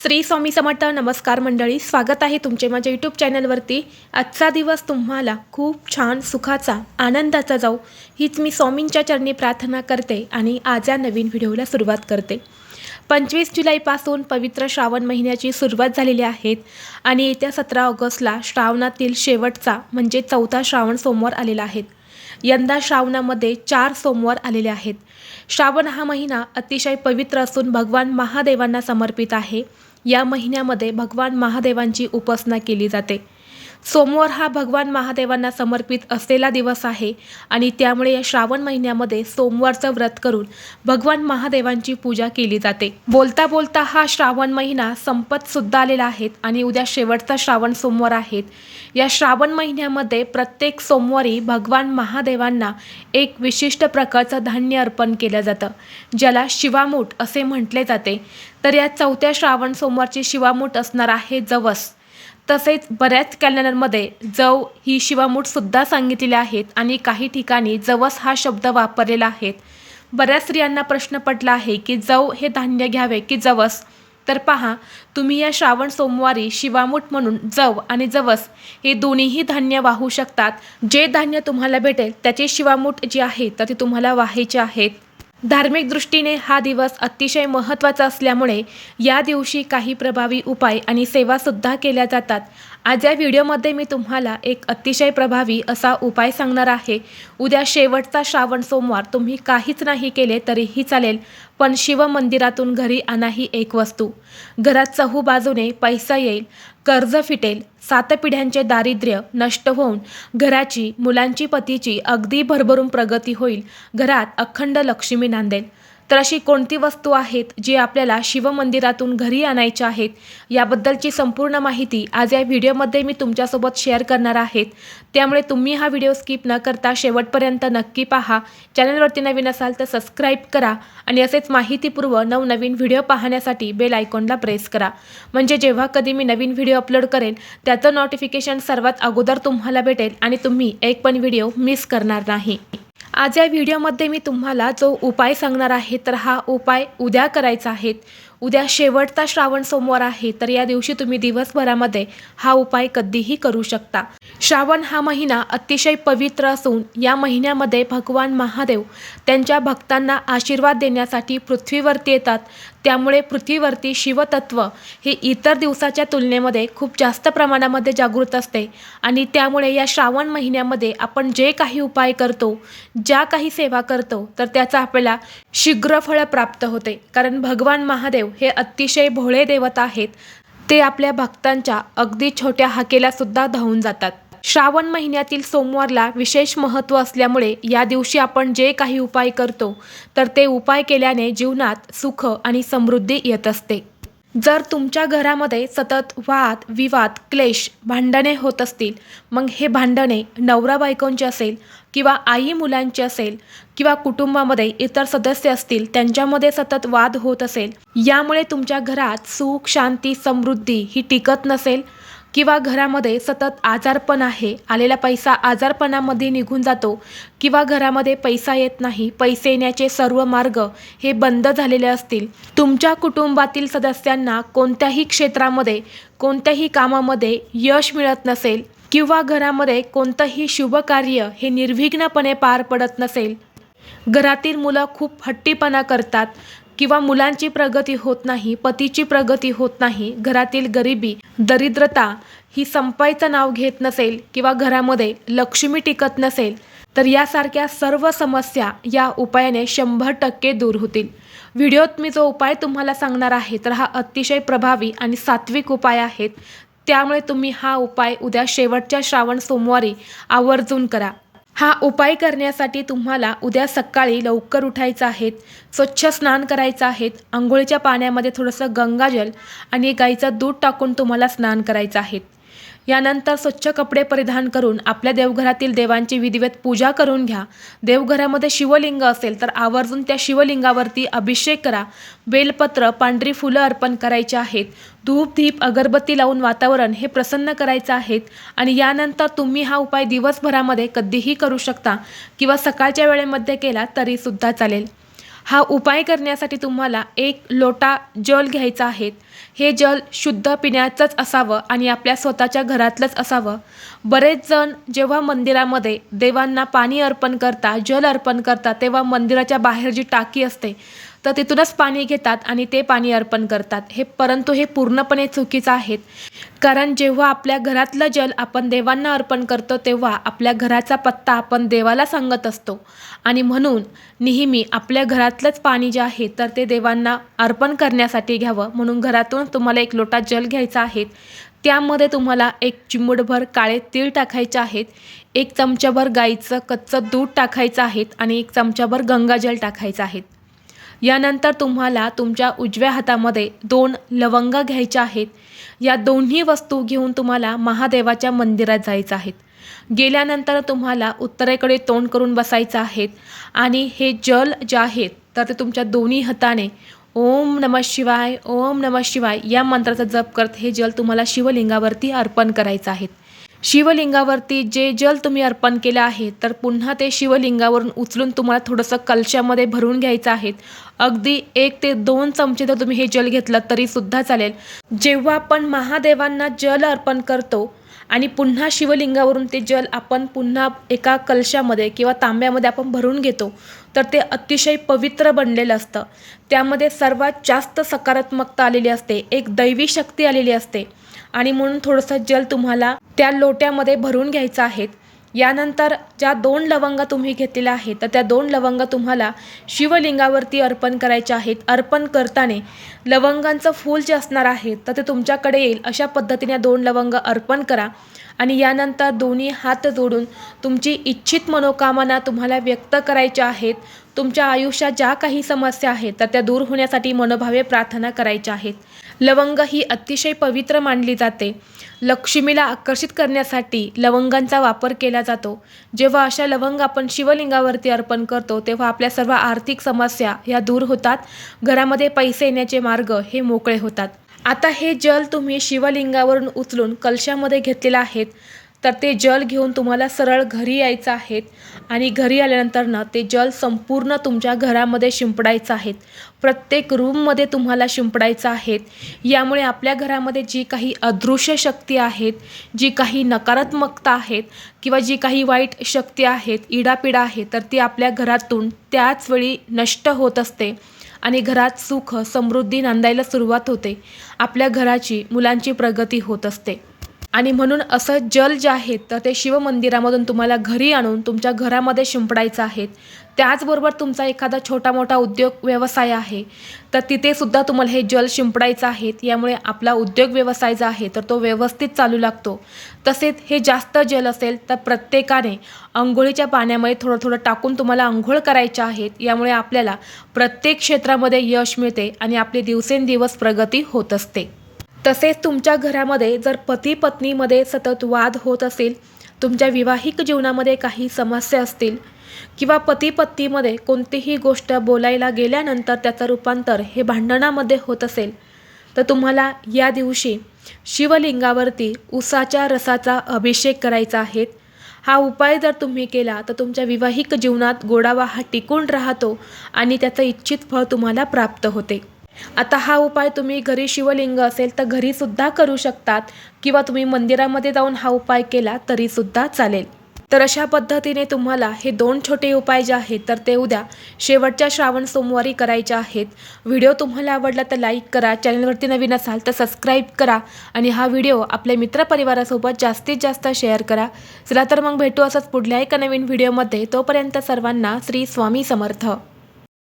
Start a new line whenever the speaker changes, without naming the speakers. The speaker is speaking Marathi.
श्री स्वामी समर्थ नमस्कार मंडळी स्वागत आहे तुमचे माझ्या यूट्यूब चॅनलवरती आजचा दिवस तुम्हाला खूप छान सुखाचा आनंदाचा जाऊ हीच मी स्वामींच्या चरणी प्रार्थना करते आणि आज या नवीन व्हिडिओला सुरुवात करते. पंचवीस जुलैपासून पवित्र श्रावण महिन्याची सुरुवात झालेली आहे आणि येत्या सतरा ऑगस्टला श्रावणातील शेवटचा म्हणजे चौथा श्रावण सोमवार आलेला आहे. यंदा श्रावणामध्ये चार सोमवार आलेले आहेत. श्रावण हा महिना अतिशय पवित्र असून भगवान महादेवांना समर्पित आहे. या महिन्यामध्ये भगवान महादेवांची उपासना केली जाते. सोमवार हा भगवान महादेवांना समर्पित असलेला दिवस आहे आणि त्यामुळे या श्रावण महिन्यामध्ये सोमवारचं व्रत करून भगवान महादेवांची पूजा केली जाते. बोलता बोलता हा श्रावण महिना संपत सुद्धा आलेला आहे आणि उद्या शेवटचा श्रावण सोमवार आहेत या श्रावण महिन्यामध्ये प्रत्येक सोमवारी भगवान महादेवांना एक विशिष्ट प्रकारचं धान्य अर्पण केलं जातं ज्याला शिवामूठ असे म्हटले जाते. तर या चौथ्या श्रावण सोमवारची शिवामूठ असणार आहे जवस. तसेच बऱ्याच कॅलेंडरमध्ये जव ही शिवामूठसुद्धा सांगितलेली आहेत आणि काही ठिकाणी जवस हा शब्द वापरलेला आहे. बऱ्याच स्त्रियांना प्रश्न पडला आहे की जव हे धान्य घ्यावे की जवस? तर पहा तुम्ही या श्रावण सोमवारी शिवामूठ म्हणून जव आणि जवस हे दोन्हीही धान्य वाहू शकतात. जे धान्य तुम्हाला भेटेल त्याचे शिवामूठ जी आहे तर ती तुम्हाला वाहायचे आहेत. धार्मिक दृष्टीने हा दिवस अतिशय महत्त्वाचा असल्यामुळे या दिवशी काही प्रभावी उपाय आणि सेवासुद्धा केल्या जातात. आज या व्हिडिओमध्ये मी तुम्हाला एक अतिशय प्रभावी असा उपाय सांगणार आहे. उद्या शेवटचा श्रावण सोमवार तुम्ही काहीच नाही केले तरीही चालेल पण शिवमंदिरातून घरी आणा ही एक वस्तू. घरात चहू बाजूने पैसा येईल कर्ज फिटेल सात पिढ्यांचे दारिद्र्य नष्ट होऊन घराची मुलांची पतीची अगदी भरभरून प्रगती होईल घरात अखंड लक्ष्मी नांदेल. तर अशी कोणती वस्तू आहेत जी आपल्याला शिवमंदिरातून घरी आणायच्या आहेत याबद्दलची संपूर्ण माहिती आज या व्हिडिओमध्ये मी तुमच्यासोबत शेअर करणार आहेत. त्यामुळे तुम्ही हा व्हिडिओ स्किप न करता शेवटपर्यंत नक्की पहा. चॅनलवरती नवीन असाल तर सबस्क्राईब करा आणि असेच माहितीपूर्व नवनवीन व्हिडिओ पाहण्यासाठी बेल आयकॉनला प्रेस करा. म्हणजे जेव्हा कधी मी नवीन व्हिडिओ अपलोड करेन त्याचं नोटिफिकेशन सर्वात अगोदर तुम्हाला भेटेल आणि तुम्ही एक पण व्हिडिओ मिस करणार नाही. आज या व्हिडिओमध्ये मी तुम्हाला जो उपाय सांगणार आहे तर हा उपाय उद्या करायचा आहे. उद्या शेवटचा श्रावण सोमवार आहे तर या दिवशी तुम्ही दिवसभरामध्ये हा उपाय कधीही करू शकता. श्रावण हा महिना अतिशय पवित्र असून या महिन्यामध्ये भगवान महादेव त्यांच्या भक्तांना आशीर्वाद देण्यासाठी पृथ्वीवरती येतात. त्यामुळे पृथ्वीवरती शिवतत्व हे इतर दिवसाच्या तुलनेमध्ये खूप जास्त प्रमाणामध्ये जागृत असते. आणि त्यामुळे या श्रावण महिन्यामध्ये आपण जे काही उपाय करतो ज्या काही सेवा करतो तर त्याचा आपल्याला शीघ्रफळ प्राप्त होते. कारण भगवान महादेव हे अतिशय भोळे देवत आहेत. ते आपल्या भक्तांच्या अगदी छोट्या हाकेलासुद्धा धावून जातात. श्रावण महिन्यातील सोमवारला विशेष महत्त्व असल्यामुळे या दिवशी आपण जे काही उपाय करतो तर ते उपाय केल्याने जीवनात सुख आणि समृद्धी येत असते. जर तुमच्या घरामध्ये सतत वाद विवाद क्लेश भांडणे होत असतील मग हे भांडणे नवरा बायकोंचे असेल किंवा आई मुलांची असेल किंवा कुटुंबामध्ये इतर सदस्य असतील त्यांच्यामध्ये सतत वाद होत असेल यामुळे तुमच्या घरात सुख शांती समृद्धी ही टिकत नसेल किंवा घरामध्ये सतत आजारपण आहे आलेला पैसा आजारपणामध्ये निघून जातो किंवा घरामध्ये पैसा येत नाही पैसे येण्याचे सर्व मार्ग हे बंद झालेले असतील. तुमच्या कुटुंबातील सदस्यांना कोणत्याही क्षेत्रामध्ये कोणत्याही कामामध्ये यश मिळत नसेल किंवा घरामध्ये कोणतंही शुभ कार्य हे निर्विघ्नपणे पार पडत नसेल. घरातील मुलं खूप हट्टीपणा करतात. किंवा मुलांची प्रगती होत नाही पतीची प्रगती होत नाही घरातील गरिबी दरिद्रता ही संपायचं नाव घेत नसेल किंवा घरामध्ये लक्ष्मी टिकत नसेल तर यासारख्या सर्व समस्या या उपायाने शंभर टक्के दूर होतील. व्हिडिओत मी जो उपाय तुम्हाला सांगणार आहे तर हा अतिशय प्रभावी आणि सात्विक उपाय आहेत. त्यामुळे तुम्ही हा उपाय उद्या शेवटच्या श्रावण सोमवारी आवर्जून करा. हा उपाय करण्यासाठी तुम्हाला उद्या सकाळी लवकर उठायचं आहेत स्वच्छ स्नान करायचं आहेत आंघोळीच्या पाण्यामध्ये थोडंसं गंगाजल आणि गाईचं दूध टाकून तुम्हाला स्नान करायचं आहे यानंतर स्वच्छ कपडे परिधान करून आपल्या देवघरातील देवांची विधिवत पूजा करून घ्या. देवघरामध्ये शिवलिंग असेल तर आवर्जून त्या शिवलिंगावरती अभिषेक करा. बेलपत्र पांढरी फुलं अर्पण करायची आहेत. धूप दीप अगरबत्ती लावून वातावरण हे प्रसन्न करायचं आहेत. आणि यानंतर तुम्ही हा उपाय दिवसभरामध्ये कधीही करू शकता किंवा सकाळच्या वेळेमध्ये केला तरीसुद्धा चालेल. हा उपाय करण्यासाठी तुम्हाला एक लोटा जल घ्यायचा आहे. हे जल शुद्ध पिण्याचंच असावं आणि आपल्या स्वतःच्या घरातलंच असावं. बरेच जण जेव्हा मंदिरामध्ये देवांना पाणी अर्पण करता जल अर्पण करतात तेव्हा मंदिराच्या बाहेर जी टाकी असते तर तिथूनच पाणी घेतात आणि ते पाणी अर्पण करतात. हे परंतु हे पूर्णपणे चुकीचं आहेत कारण जेव्हा आपल्या घरातलं जल आपण देवांना अर्पण करतो तेव्हा आपल्या घराचा पत्ता आपण देवाला सांगत असतो. आणि म्हणून नेहमी आपल्या घरातलंच पाणी जे आहे तर ते देवांना अर्पण करण्यासाठी घ्यावं. म्हणून घरातून तुम्हाला एक लोटा जल घ्यायचा आहे. त्यामध्ये तुम्हाला एक चिमूटभर काळे तीळ टाकायचे आहेत. एक चमचाभर गाईचं कच्चं दूध टाकायचं आहे आणि एक चमचाभर गंगाजल टाकायचं आहे. यानंतर तुम्हाला तुमच्या उजव्या हातामध्ये दोन लवंग घ्यायच्या आहेत. या दोन्ही वस्तू घेऊन तुम्हाला महादेवाच्या मंदिरात जायचं आहेत गेल्यानंतर तुम्हाला उत्तरेकडे तोंड करून बसायचं आहेत आणि हे जल जे आहेत तर ते तुमच्या दोन्ही हाताने ओम नमः शिवाय ओम नमः शिवाय या मंत्राचा जप करत हे जल तुम्हाला शिवलिंगावरती अर्पण करायचं आहे. शिवलिंगावरती जे जल तुम्ही अर्पण केलं आहे तर पुन्हा ते शिवलिंगावरून उचलून तुम्हाला थोडंसं कलशामध्ये भरून घ्यायचं आहे. अगदी एक ते दोन चमचे जर तुम्ही हे जल घेतलं तरीसुद्धा चालेल. जेव्हा आपण महादेवांना जल अर्पण करतो आणि पुन्हा शिवलिंगावरून ते जल आपण पुन्हा एका कलशामध्ये किंवा तांब्यामध्ये आपण भरून घेतो तर ते अतिशय पवित्र बनलेलं असतं. त्यामध्ये सर्वात जास्त सकारात्मकता आलेली असते एक दैवी शक्ती आलेली असते. आणि म्हणून थोडंसं जल तुम्हाला त्या लोट्यामध्ये भरून घ्यायचं आहे यानंतर ज्या दोन लवंग तुम्ही घेतलेल्या आहेत तर त्या दोन लवंग तुम्हाला शिवलिंगावरती अर्पण करायच्या आहेत. अर्पण करताना लवंगांचं फूल जे असणार आहे तर ते तुमच्याकडे येईल. अशा पद्धतीने दोन लवंग अर्पण करा. आणि यानंतर दोन्ही हात जोडून तुमची इच्छित मनोकामना तुम्हाला व्यक्त करायच्या आहेत. तुमच्या आयुष्यात ज्या काही समस्या आहेत तर त्या दूर होण्यासाठी मनोभावे प्रार्थना करायच्या आहेत. लवंग ही अतिशय पवित्र मानली जाते. लक्ष्मीला आकर्षित करण्यासाठी लवंगांचा वापर केला जातो. जेव्हा अशा लवंग आपण शिवलिंगावरती अर्पण करतो तेव्हा आपल्या सर्व आर्थिक समस्या ह्या दूर होतात. घरामध्ये पैसे येण्याचे मार्ग हे मोकळे होतात. आता हे जल तुम्ही शिवलिंगावरून उचलून कलशामध्ये घेतलेलं आहेत. तर ते जल घेऊन तुम्हाला सरळ घरी यायचं आहेत. आणि घरी आल्यानंतर ना ते जल संपूर्ण तुमच्या घरामध्ये शिंपडायचं आहेत. प्रत्येक रूममध्ये तुम्हाला शिंपडायचं आहेत. यामुळे आपल्या घरामध्ये जी काही अदृश्य शक्ती आहेत जी काही नकारात्मकता आहेत किंवा जी काही वाईट शक्ती आहेत इडापिडा आहे तर ती आपल्या घरातून त्याच वेळी नष्ट होत असते. आणि घरात सुख समृद्धी नांदायला सुरुवात होते. आपल्या घराची मुलांची प्रगती होत असते. आणि म्हणून असं जल जे आहे तर ते शिवमंदिरामधून तुम्हाला घरी आणून तुमच्या घरामध्ये शिंपडायचं आहे. त्याचबरोबर तुमचा एखादा छोटा मोठा उद्योग व्यवसाय आहे तर तिथेसुद्धा तुम्हाला हे जल शिंपडायचं आहे यामुळे आपला उद्योग व्यवसाय जो आहे तर तो व्यवस्थित चालू लागतो. तसेच हे जास्त जल असेल तर प्रत्येकाने अंघोळीच्या पाण्यामध्ये थोडं थोडं टाकून तुम्हाला अंघोळ करायच्या आहेत यामुळे आपल्याला प्रत्येक क्षेत्रामध्ये यश मिळते आणि आपली दिवसेंदिवस प्रगती होत असते. तसेच तुमच्या घरामध्ये जर पती पत्नीमध्ये सतत वाद होत असेल तुमच्या विवाहिक जीवनामध्ये काही समस्या असतील किंवा पती पत्नीमध्ये कोणतीही गोष्ट बोलायला गेल्यानंतर त्याचं रूपांतर हे भांडणामध्ये होत असेल तर तुम्हाला या दिवशी शिवलिंगावरती उसाच्या रसाचा अभिषेक करायचा आहे. हा उपाय जर तुम्ही केला तर तुमच्या विवाहिक जीवनात गोडावा हा टिकून राहतो आणि त्याचं इच्छित फळ तुम्हाला प्राप्त होते. आता हा उपाय तुम्ही घरी शिवलिंग असेल तर घरीसुद्धा करू शकतात किंवा तुम्ही मंदिरामध्ये जाऊन हा उपाय केला तरीसुद्धा चालेल. तर अशा पद्धतीने तुम्हाला हे दोन छोटे उपाय जे आहेत तर ते उद्या शेवटच्या श्रावण सोमवारी करायचे आहेत. व्हिडिओ तुम्हाला आवडला तर लाईक करा चॅनलवरती नवीन असाल तर सबस्क्राईब करा आणि हा व्हिडिओ आपल्या मित्रपरिवारासोबत जास्तीत जास्त शेअर करा. चला तर मग भेटू असंच पुढल्या एका नवीन व्हिडिओमध्ये. तोपर्यंत सर्वांना श्री स्वामी समर्थ.